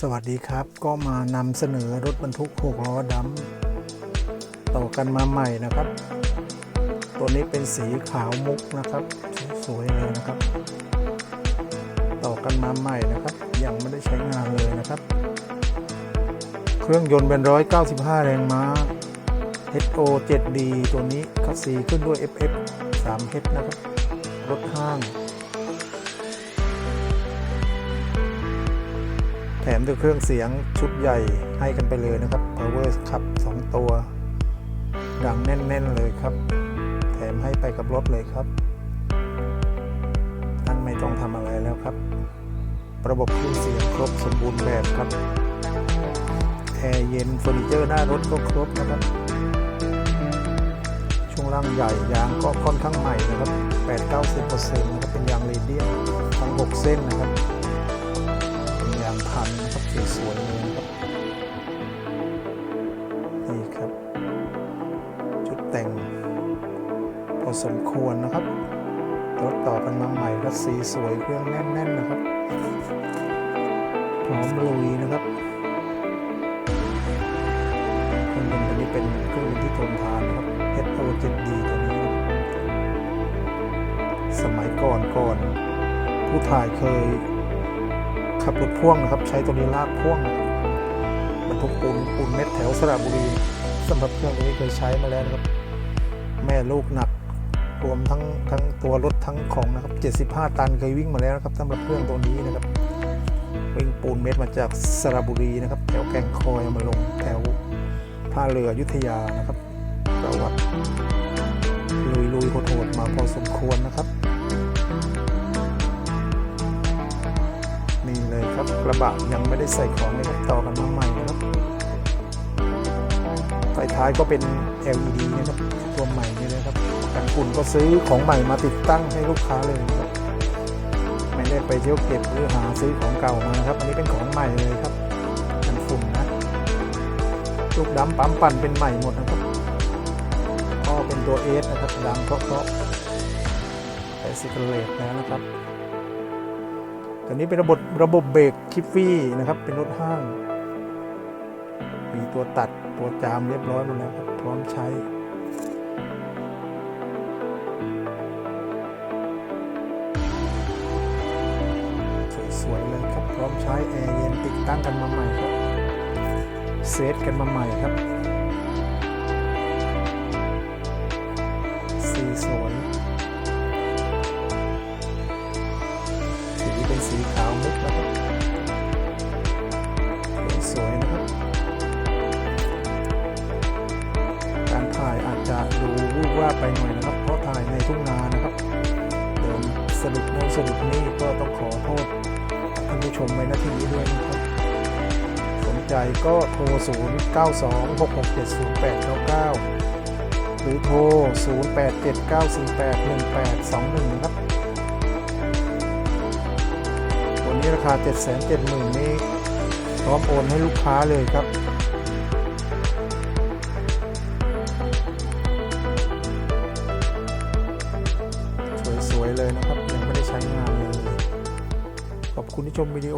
สวัสดีครับ ก็มานำเสนอรถบรรทุก6ล้อดำต่อกันมาใหม่นะครับ ตัวนี้เป็นสีขาวมุกนะครับ สวยเลยนะครับ ต่อกันมาใหม่นะครับ ยังไม่ได้ใช้งานเลยนะครับ เครื่องยนต์เป็น 195 แรงม้า HO 7D ตัวนี้คัสซีขึ้นด้วย FF 3H นะครับ รถห้าง แถมด้วยเครื่องเสียงชุดใหญ่ให้กันไปเลยนะครับ Power ครับ 2 ตัว ดังแน่น ๆ เลยครับ แถมให้ไปกับรถเลยครับท่านไม่ต้องทำอะไรแล้วครับ ระบบเครื่องเสียงครบสมบูรณ์แบบครับแอร์เย็นเฟอร์นิเจอร์หน้ารถก็ครบนะครับ ช่วงล่างใหญ่ยางก็ค่อนข้างใหม่นะครับ 8-90%นะครับเป็นยางเรเดียมทั้ง 6 เส้นนะครับ พันนะครับสวยๆเลยนะครับนี่ครับ จุดแต่งพอสมควรนะครับรถต่อกันมาใหม่รถสีสวยเครื่องแน่นๆนะครับ พร้อมลุยนะครับเครื่องยนต์ตัวนี้เป็นเครื่องยนต์ที่ทนทานนะครับ HO 7D ตัวนี้ครับสมัยก่อนก่อน ผู้ถ่ายเคย ขับรถพ่วงนะครับ ใช้ตัวนี้ลากพ่วงนะครับบรรทุกปูนปูนเม็ดแถวสระบุรีสำหรับเครื่องตัวนี้เคยใช้มาแล้วนะครับ แม่ลูกหนักรวมทั้งทั้งตัวรถทั้งของนะครับ 75 ตันเคยวิ่งมาแล้วนะครับสำหรับเครื่องตัวนี้นะครับ วิ่งปูนเม็ดมาจากสระบุรีนะครับ แถวแก่งคอยมาลงแถวท่าเรือยุธยานะครับประวัติลุยลุยๆโหดๆมาพอสมควรนะครับ ครับกระบะยังไม่ได้ใส่ของเลยครับต่อกันมาใหม่นะครับไฟท้ายก็เป็น LED นะครับตัวใหม่นี่เลยครับกันฝุ่นก็ซื้อของใหม่มาติดตั้งให้ลูกค้าเลยครับไม่ได้ไปเที่ยวเก็บหรือหาซื้อของเก่ามานะครับ อันนี้เป็นของใหม่เลยครับกันฝุ่นนะลูกดำปั๊มปั่นเป็นใหม่หมดนะครับก็เป็นตัวเอสนะครับดำเพราะเพราะแต่ซิกเลตแล้วนะครับ ตัวนี้เป็นระบบระบบเบรกคิฟฟี่นะครับ เป็นรถห้าง มีตัวตัดตัวจามเรียบร้อยหมดแล้วครับพร้อมใช้สวยๆเลยครับ พร้อมใช้แอร์เย็นติดตั้งกันมาใหม่ครับ เซตกันมาใหม่ครับ สีสวย ว่าไปหน่อยนะครับ เพราะถ่ายในทุ่งนานะครับเดินสะดุดโน้นสะดุดนี่ก็ต้องขอโทษท่านผู้ชมไว้ณที่นี้ด้วยนะครับ สนใจก็โทร 0 9 2 6 6 7 0 8 9 9 หรือโทร 0 8 7 9 4 8 1 8 2 1นะครับตัวนี้ราคา 7 7 0 0 0 0 นี้พร้อมโอนให้ลูกค้าเลยครับ เลยนะครับ ยังไม่ได้ใช้งานเลย ขอบคุณที่ชมวิดีโอ